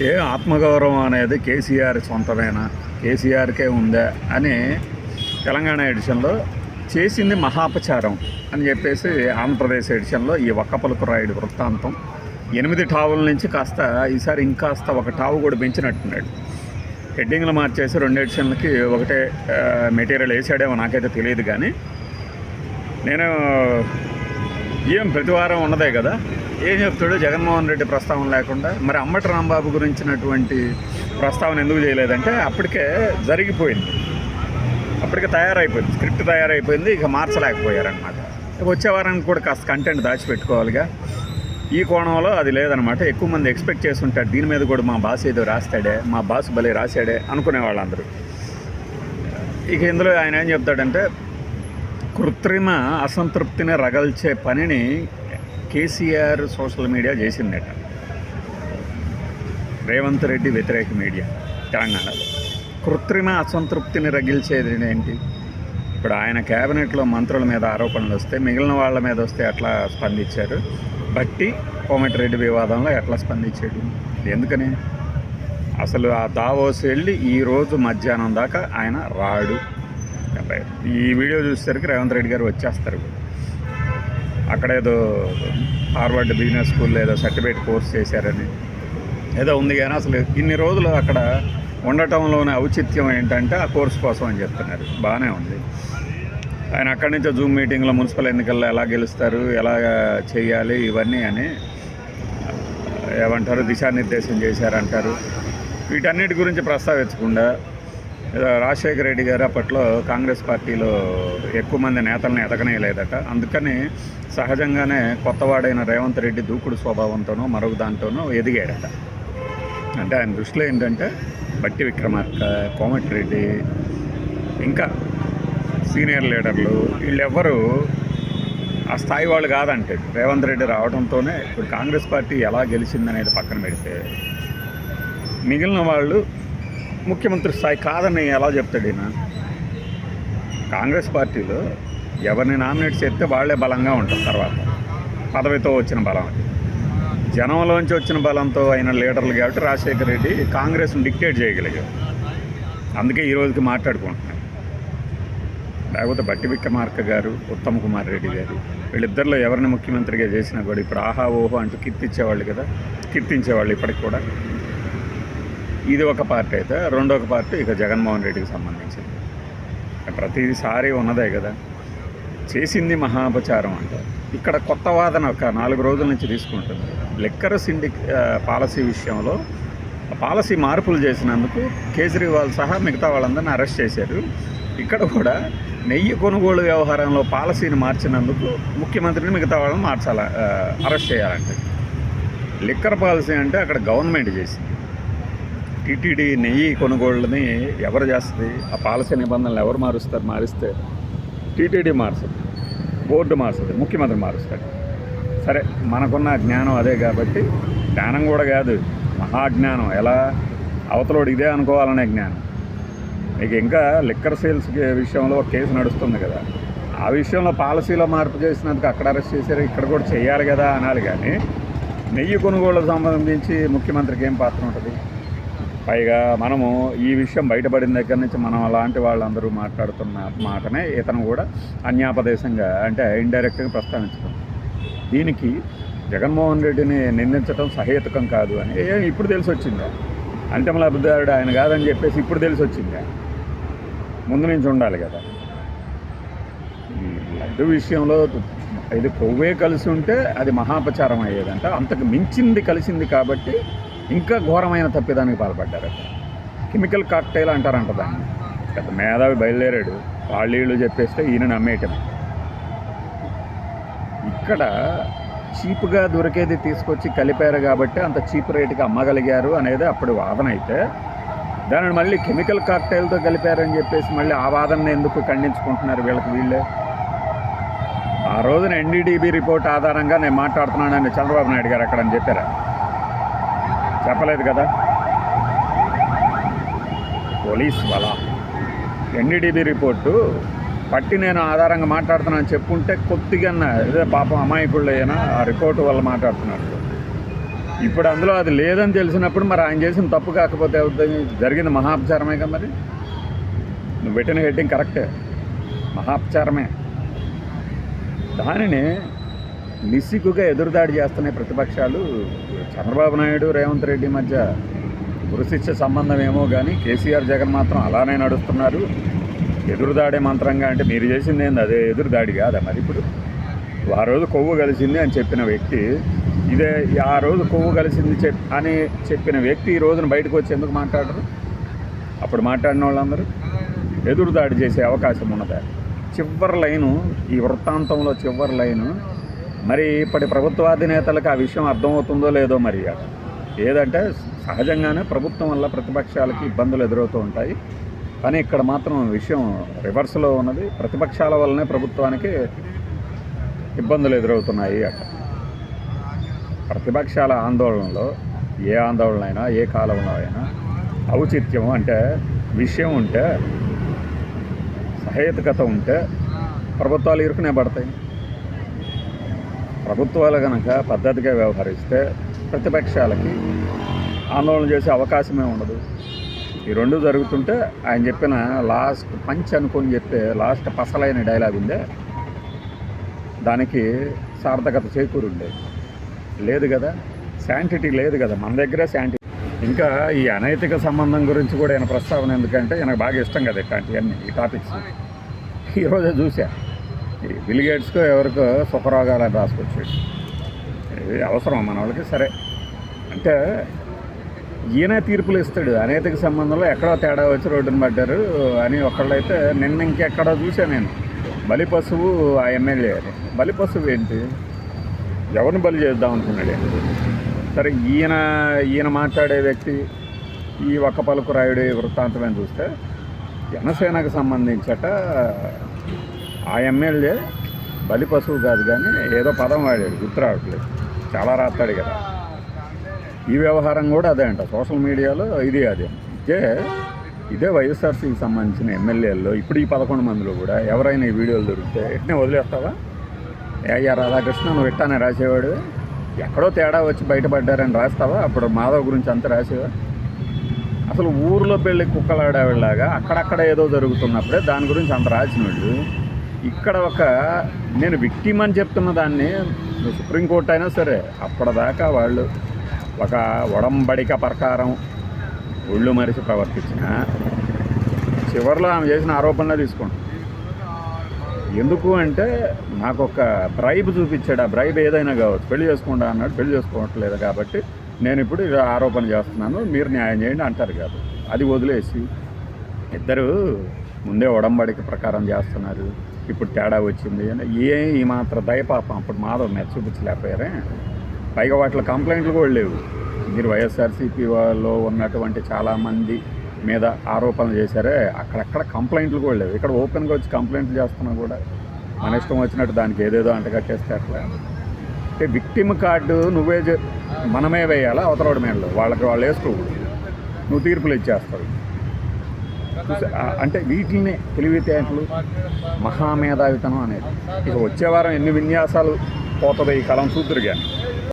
ఏ ఆత్మగౌరవం అనేది కేసీఆర్ సొంతమేనా? కేసీఆర్కే ఉందా? అని తెలంగాణ ఎడిషన్లో చేసింది మహాపచారం అని చెప్పేసి ఆంధ్రప్రదేశ్ ఎడిషన్లో ఈ ఒక్కపలుకు రాయుడు వృత్తాంతం. ఎనిమిది టావుల నుంచి కాస్త ఈసారి ఇంకాస్త ఒక టావు కూడా పెంచినట్టున్నాడు. హెడ్డింగ్లు మార్చేసి రెండు ఎడిషన్లకి ఒకటే మెటీరియల్ వేసాడేమో నాకైతే తెలియదు కానీ నేను ఏం ప్రతివారం ఉన్నదే కదా? ఏం చెప్తాడు? జగన్మోహన్ రెడ్డి ప్రస్తావన లేకుండా? మరి అమ్మటి రాంబాబు గురించినటువంటి ప్రస్తావన ఎందుకు చేయలేదంటే అప్పటికే జరిగిపోయింది. అప్పటికే తయారైపోయింది. స్క్రిప్ట్ తయారైపోయింది. ఇక మార్చలేకపోయారనమాట వచ్చే వారానికి కూడా కాస్త కంటెంట్ దాచిపెట్టుకోవాలిగా. ఈ కోణంలో అది లేదనమాట ఎక్కువ మంది ఎక్స్పెక్ట్ చేస్తుంటారు దీని మీద కూడా మా బాస్ ఏదో రాస్తాడే మా బాస్ భలే రాశాడే అనుకునే వాళ్ళందరూ. ఇక ఇందులో ఆయన ఏం చెప్తాడంటే కృత్రిమ అసంతృప్తిని రగల్చే పనిని కేసీఆర్ సోషల్ మీడియా చేసిందట. రేవంత్ రెడ్డి వ్యతిరేక మీడియా తెలంగాణలో. కృత్రిమ అసంతృప్తిని రగిల్చేది ఏంటి ఇప్పుడు ఆయన క్యాబినెట్లో మంత్రుల మీద ఆరోపణలు వస్తే మిగిలిన వాళ్ళ మీద వస్తే ఎట్లా స్పందించారు? బట్టి కోమటిరెడ్డి వివాదంలో ఎట్లా స్పందించాడు? ఎందుకని? అసలు ఆ దావోస్ వెళ్ళి ఈరోజు మధ్యాహ్నం దాకా ఆయన రాడు. ఈ వీడియో చూసేసరికి రేవంత్ రెడ్డి గారు వచ్చేస్తారు. అక్కడ ఏదో హార్వర్డ్ బిజినెస్ స్కూల్లో ఏదో సర్టిఫికేట్ కోర్స్ చేశారని. ఏదో ఉంది కానీ అసలు ఇన్ని రోజులు అక్కడ ఉండటంలోనే ఔచిత్యం ఏంటంటే ఆ కోర్స్ కోసం అని చెప్తున్నారు. బాగానే ఉంది. ఆయన అక్కడి నుంచి జూమ్ మీటింగ్లో మున్సిపల్ ఎన్నికల్లో ఎలా గెలుస్తారు ఎలా చేయాలి ఇవన్నీ అని ఏమంటారు దిశానిర్దేశం చేశారంటారు. వీటన్నిటి గురించి ప్రస్తావించకుండా రాజశేఖర రెడ్డి గారు అప్పట్లో కాంగ్రెస్ పార్టీలో ఎక్కువ మంది నేతలను ఎదగనేయలేదట. అందుకని సహజంగానే కొత్తవాడైన రేవంత్ రెడ్డి దూకుడు స్వభావంతోనో మరొక దాంతోనో ఎదిగాడట అంటే ఆయన దృష్టిలో ఏంటంటే బట్టి విక్రమార్క కోమటిరెడ్డి ఇంకా సీనియర్ లీడర్లు వీళ్ళెవ్వరూ ఆ స్థాయి వాళ్ళు కాదంటే రేవంత్ రెడ్డి రావడంతోనే ఇప్పుడు కాంగ్రెస్ పార్టీ ఎలా గెలిచిందనేది పక్కన పెడితే మిగిలిన వాళ్ళు ముఖ్యమంత్రి స్థాయి కాదని ఎలా చెప్తాడు ఈయన? కాంగ్రెస్ పార్టీలో ఎవరిని నామినేట్ చేస్తే వాళ్ళే బలంగా ఉంటారు తర్వాత. పదవితో వచ్చిన బలం అది. జనంలోంచి వచ్చిన బలంతో అయిన లీడర్లు కాబట్టి రాజశేఖర రెడ్డి కాంగ్రెస్ని డిక్టేట్ చేయగలిగారు అందుకే ఈ రోజుకి లేకపోతే బట్టి విక్రమార్క గారు ఉత్తమ్ కుమార్ రెడ్డి గారు వీళ్ళిద్దరిలో ఎవరిని ముఖ్యమంత్రిగా చేసినా కూడా ఇప్పుడు ఆహా ఓహో అంటూ కీర్తించేవాళ్ళు కదా? కీర్తించేవాళ్ళు ఇప్పటికి కూడా. ఇది ఒక పార్టీ అయితే రెండో పార్టీ ఇక జగన్మోహన్ రెడ్డికి సంబంధించింది. ప్రతిసారి ఉన్నదే కదా. చేసింది మహాపచారం అంటారు ఇక్కడ కొత్త వాదన ఒక నాలుగు రోజుల నుంచి తీసుకుంటుంది. లెక్కర్ సిండి పాలసీ విషయంలో పాలసీ మార్పులు చేసినందుకు కేజ్రీవాల్ సహా మిగతా వాళ్ళందరిని అరెస్ట్ చేశారు. ఇక్కడ కూడా నెయ్యి కొనుగోలు వ్యవహారంలో పాలసీని మార్చినందుకు ముఖ్యమంత్రిని మిగతా వాళ్ళని మార్చాల అరెస్ట్ చేయాలంటే. లిక్కర్ పాలసీ అంటే అక్కడ గవర్నమెంట్ చేసింది. టీటీడీ నెయ్యి కొనుగోళ్ళని ఎవరు చేస్తుంది? ఆ పాలసీ నిబంధనలు ఎవరు మారుస్తారు? మారిస్తే టీటీడీ మారుస్తుంది బోర్డు మారుస్తుంది ముఖ్యమంత్రి మారుస్తాడు. సరే మనకున్న జ్ఞానం అదే కాబట్టి జ్ఞానం కూడా కాదు మహాజ్ఞానం. ఎలా? అవతలోడు ఇదే అనుకోవాలనే జ్ఞానం. మీకు ఇంకా లిక్కర్ సేల్స్ విషయంలో ఒక కేసు నడుస్తుంది కదా. ఆ విషయంలో పాలసీలో మార్పు చేసినందుకు అక్కడ అరెస్ట్ చేశారు ఇక్కడ కూడా చేయాలి కదా అనాలి కానీ నెయ్యి కొనుగోళ్ళకు సంబంధించి ముఖ్యమంత్రికి ఏం పాత్ర ఉంటుంది? పైగా మనము ఈ విషయం బయటపడిన దగ్గర నుంచి మనం అలాంటి వాళ్ళందరూ మాట్లాడుతున్న మాటనే ఇతను కూడా అన్యాపదేశంగా అంటే ఇండైరెక్ట్గా ప్రస్తావించడం. దీనికి జగన్మోహన్ రెడ్డిని నిందించడం సహేతుకం కాదు అని ఏం ఇప్పుడు తెలిసి వచ్చిందా అంతిమ లబ్ధిదారుడు ఆయన కాదని చెప్పేసి ఇప్పుడు తెలిసి వచ్చిందా ముందు నుంచి ఉండాలి కదా. ఈ లడ్డు విషయంలో ఇది కొవ్వే కలిసి ఉంటే అది మహాపచారం అయ్యేదంట. అంతకు మించింది కలిసింది కాబట్టి ఇంకా ఘోరమైన తప్పిదానికి పాల్పడ్డారు. కెమికల్ కాక్టైల్ అంటారంట దాన్ని. పెద్ద మేధావి బయలుదేరాడు. వాళ్ళీళ్ళు చెప్పేస్తే ఈయన నమ్మేయటం. ఇక్కడ చీప్గా దొరికేది తీసుకొచ్చి కలిపారు కాబట్టి అంత చీప్ రేటుకి అమ్మగలిగారు అనేది అప్పుడు వాదన అయితే దానిని మళ్ళీ కెమికల్ కాక్టైల్తో కలిపారని చెప్పేసి మళ్ళీ ఆ వాదనని ఎందుకు ఖండించుకుంటున్నారు వీళ్ళకి వీళ్ళే? ఆ రోజున ఎన్డీడీబీ రిపోర్ట్ ఆధారంగా నేను మాట్లాడుతున్నానని చంద్రబాబు నాయుడు గారు అక్కడ అని చెప్పారు. చెప్పలేదు కదా. పోలీస్ వల ఎన్డీడీబీ రిపోర్టు పట్టి నేను ఆధారంగా మాట్లాడుతున్నాను చెప్పుంటే కొద్దిగా ఇదే పాపం అమాయకుళ్ళు అయినా ఆ రిపోర్టు వల్ల మాట్లాడుతున్నాడు ఇప్పుడు అందులో అది లేదని తెలిసినప్పుడు మరి ఆయన చేసిన తప్పు కాకపోతే అవుతుంది జరిగింది మహాపచారమే కదా మరి? నువ్వు పెట్టిన హెడ్డింగ్ కరెక్టే. మహాపచారమే. దానిని నిస్సిగ్గుగా ఎదురుదాడి చేస్తున్నాయి ప్రతిపక్షాలు చంద్రబాబు నాయుడు రేవంత్ రెడ్డి మధ్య గురుశిష్య సంబంధం ఏమో కానీ కేసీఆర్ జగన్ మాత్రం అలానే నడుస్తున్నారు. ఎదురుదాడే మంత్రంగా అంటే మీరు చేసింది ఏంది? అదే ఎదురుదాడి కాదా మరి ఇప్పుడు? ఆ రోజు కొవ్వు కలిసింది అని చెప్పిన వ్యక్తి ఇదే ఆ రోజు కొవ్వు కలిసింది చెప్ అని చెప్పిన వ్యక్తి ఈ రోజున బయటకు వచ్చి ఎందుకు మాట్లాడరు? అప్పుడు మాట్లాడిన వాళ్ళందరూ ఎదురుదాడి చేసే అవకాశం ఉన్నదా? చివరి లైను ఈ వృత్తాంతంలో చివరి లైను మరి ఇప్పటి ప్రభుత్వాధినేతలకు ఆ విషయం అర్థమవుతుందో లేదో మరి ఏదంటే సహజంగానే ప్రభుత్వం వల్ల ప్రతిపక్షాలకి ఇబ్బందులు ఎదురవుతూ ఉంటాయి. కానీ ఇక్కడ మాత్రం విషయం రివర్స్లో ఉన్నది. ప్రతిపక్షాల వల్లనే ప్రభుత్వానికి ఇబ్బందులు ఎదురవుతున్నాయి అట. ప్రతిపక్షాల ఆందోళనలో ఏ ఆందోళన అయినా ఏ కాలంలో అయినా ఔచిత్యం అంటే విషయం ఉంటే సహేతుకత ఉంటే ప్రభుత్వాలు ఇరుకునే పడతాయి. ప్రభుత్వాలు కనుక పద్ధతిగా వ్యవహరిస్తే ప్రతిపక్షాలకి ఆందోళన చేసే అవకాశమే ఉండదు. ఈ రెండు జరుగుతుంటే ఆయన చెప్పిన లాస్ట్ పంచ్ అనుకొని చెప్పే లాస్ట్ పసలైన డైలాగ్ ఉందే. దానికి సార్థకత చేకూరుండే. లేదు కదా? శాంటిటీ లేదు కదా? మన దగ్గరే శాంటిటీ ఇంకా ఈ అనైతిక సంబంధం గురించి కూడా ఆయన ప్రస్తావన ఎందుకంటే ఆయనకు బాగా ఇష్టం కదా ఇట్లాంటివన్నీ ఈ టాపిక్స్. ఈరోజే చూసా. బిల్గేట్స్కో ఎవరికో సుఖరోగాలని రాసుకొచ్చాడు. ఇది అవసరం మన వాళ్ళకి సరే. అంటే ఈయన తీర్పులు ఇస్తాడు. అనైతిక సంబంధంలో ఎక్కడో తేడా వచ్చి రోడ్డును పడ్డారు అని ఒకళ్ళైతే నిన్న ఇంకెక్కడో చూశాను నేను. బలి పశువు ఆ ఎమ్మెల్యే అని. బలి పశువు ఏంటి? ఎవరిని బలి చేద్దాం అనుకున్నాడు సరే ఈయన ఈయన మాట్లాడే వ్యక్తి ఈ ఒక్క పలుకు రాయుడి వృత్తాంతమే చూస్తే జనసేనకు సంబంధించట ఆ ఎమ్మెల్యే బలి పశువు కాదు కానీ ఏదో పదం వాడాడు గుర్తు రావట్లేదు చాలా రాస్తాడు కదా. ఈ వ్యవహారం కూడా అదే అంట. సోషల్ మీడియాలో ఇది అదే ఇదే ఇదే వైఎస్ఆర్సీకి సంబంధించిన ఎమ్మెల్యేల్లో ఇప్పుడు ఈ పదకొండు మందిలో కూడా ఎవరైనా ఈ వీడియోలు దొరికితే ఎట్నే వదిలేస్తావా? అయ్యా రాధాకృష్ణ నువ్వు ఎట్టానే రాసేవాడు? ఎక్కడో తేడా వచ్చి బయటపడ్డారని రాస్తావా? అప్పుడు మాధవ్ గురించి అంత రాసేవా? అసలు ఊర్లో పెళ్ళి కుక్కలాడేవాళ్ళలాగా అక్కడక్కడ ఏదో జరుగుతున్నప్పుడే దాని గురించి అంత రాసిన వాళ్ళు ఇక్కడ ఒక నేను విక్టిమ్ అని చెప్తున్న దాన్ని సుప్రీంకోర్టు అయినా సరే అప్పటిదాకా వాళ్ళు ఒక ఒడంబడిక ప్రకారం ఒళ్ళు మరిచి ప్రవర్తించిన చివరిలో ఆమె చేసిన ఆరోపణలు తీసుకోండి. ఎందుకు అంటే నాకు ఒక బ్రైబ్ చూపించాడు. ఆ బ్రైబ్ ఏదైనా కావచ్చు. పెళ్ళి చేసుకుంటా అన్నాడు. పెళ్ళి చేసుకోవట్లేదు కాబట్టి నేను ఇప్పుడు ఆరోపణ చేస్తున్నాను. మీరు న్యాయం చేయండి అంటారు కాదు. అది వదిలేసి ఇద్దరు ముందే ఒడంబడిక ప్రకారం చేస్తున్నారు. ఇప్పుడు తేడా వచ్చింది. అని ఏ ఈ మాత్రం దయపాపం అప్పుడు మాధవ్ మీద చూపించలేకపోయారే? పైగా వాటిలో కంప్లైంట్లు కూడా లేవు. మీరు వైఎస్ఆర్సీపీ వాళ్ళు ఉన్నటువంటి చాలామంది మీద ఆరోపణలు చేశారే. అక్కడక్కడ కంప్లైంట్లు కూడా లేవు. ఇక్కడ ఓపెన్గా వచ్చి కంప్లైంట్లు చేస్తున్నా కూడా మన ఇష్టం వచ్చినట్టు దానికి ఏదేదో అంటగట్టేస్తే అట్లా అంటే విక్టిమ్ కార్డు నువ్వే మనమే వేయాలా? అవతలవాడి మేడలో వాళ్ళకి వాళ్ళు వేసుకోకూడదు. నువ్వు తీర్పులు ఇచ్చేస్తావు. అంటే వీటిని తెలివితేటలు మహామేధావితనం అనేది. ఇక వచ్చే వారం ఎన్ని విన్యాసాలు పోతుంది ఈ కలం సూత్రుగా